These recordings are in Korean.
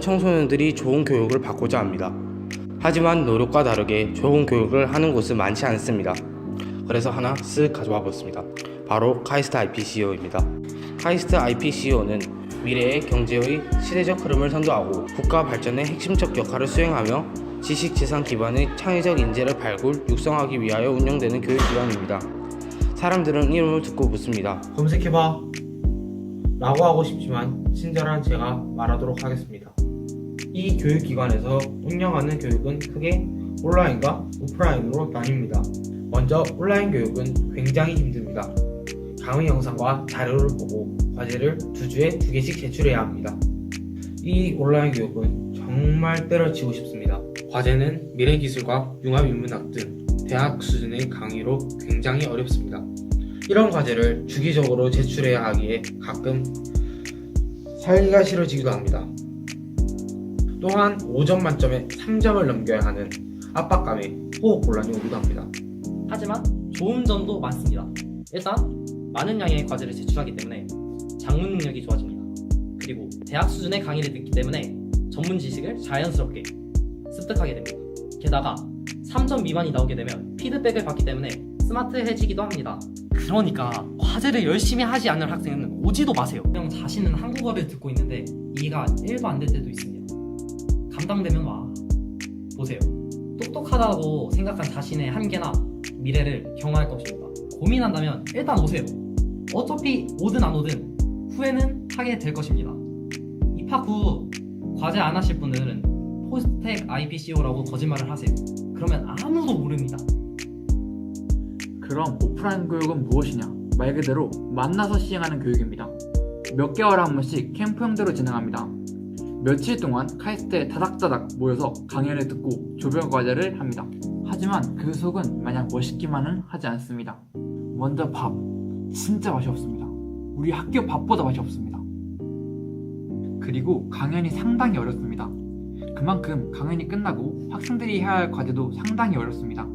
청소년들이 좋은 교육을 받고자 합니다. 하지만 노력과 다르게 좋은 교육을 하는 곳은 많지 않습니다. 그래서 하나 쓱 가져와 봤습니다. 바로 카이스트 IPCO입니다. 카이스트 IPCO는 미래의 경제의 시대적 흐름을 선도하고 국가 발전의 핵심적 역할을 수행하며 지식 재산 기반의 창의적 인재를 발굴, 육성하기 위하여 운영되는 교육기관입니다. 사람들은 이름을 듣고 묻습니다. 검색해봐. 라고 하고 싶지만 친절한 제가 말하도록 하겠습니다. 이 교육기관에서 운영하는 교육은 크게 온라인과 오프라인으로 나뉩니다. 먼저 온라인 교육은 굉장히 힘듭니다. 강의 영상과 자료를 보고 과제를 두 주에 두 개씩 제출해야 합니다. 이 온라인 교육은 정말 때려치고 싶습니다. 과제는 미래기술과 융합인문학 등 대학 수준의 강의로 굉장히 어렵습니다. 이런 과제를 주기적으로 제출해야 하기에 가끔 살기가 싫어지기도 합니다. 또한 5점 만점에 3점을 넘겨야 하는 압박감에 호흡 곤란이 오기도 합니다. 하지만 좋은 점도 많습니다. 일단 많은 양의 과제를 제출하기 때문에 작문 능력이 좋아집니다. 그리고 대학 수준의 강의를 듣기 때문에 전문 지식을 자연스럽게 습득하게 됩니다. 게다가 3점 미만이 나오게 되면 피드백을 받기 때문에 스마트해지기도 합니다. 그러니까 과제를 열심히 하지 않는 학생은 오지도 마세요. 그냥 자신은 한국어를 듣고 있는데 이해가 1도 안 될 때도 있습니다. 감당되면 와. 보세요. 똑똑하다고 생각한 자신의 한계나 미래를 경험할 것입니다. 고민한다면 일단 오세요. 어차피 오든 안 오든 후회는 하게 될 것입니다. 입학 후 과제 안 하실 분들은 포스텍 IPCO라고 거짓말을 하세요. 그러면 아무도 모릅니다. 그럼 오프라인 교육은 무엇이냐? 말 그대로 만나서 시행하는 교육입니다. 몇 개월에 한 번씩 캠프 형태로 진행합니다. 며칠 동안 카이스트에 다닥다닥 모여서 강연을 듣고 조별 과제를 합니다. 하지만 그 속은 마냥 멋있기만은 하지 않습니다. 먼저 밥. 진짜 맛이 없습니다. 우리 학교 밥보다 맛이 없습니다. 그리고 강연이 상당히 어렵습니다. 그만큼 강연이 끝나고 학생들이 해야 할 과제도 상당히 어렵습니다.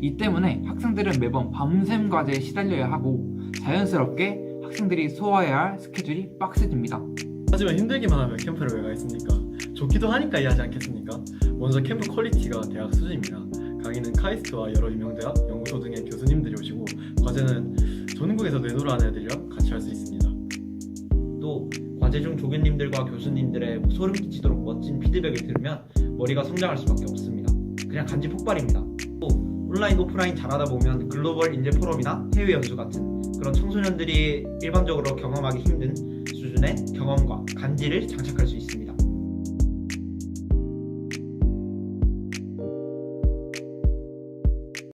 이 때문에 학생들은 매번 밤샘 과제에 시달려야 하고 자연스럽게 학생들이 소화해야 할 스케줄이 빡세집니다. 하지만 힘들기만 하면 캠프를 왜 가있습니까? 좋기도 하니까 이해하지 않겠습니까? 먼저 캠프 퀄리티가 대학 수준입니다. 강의는 카이스트와 여러 유명 대학, 연구소 등의 교수님들이 오시고 과제는 전국에서 내노라는 애들이랑 같이 할 수 있습니다. 또 과제 중 조교님들과 교수님들의 소름 끼치도록 멋진 피드백을 들으면 머리가 성장할 수밖에 없습니다. 그냥 간지 폭발입니다. 또 온라인 오프라인 잘하다 보면 글로벌 인재 포럼이나 해외 연수 같은 그런 청소년들이 일반적으로 경험하기 힘든 경험과 간지를 장착할 수 있습니다.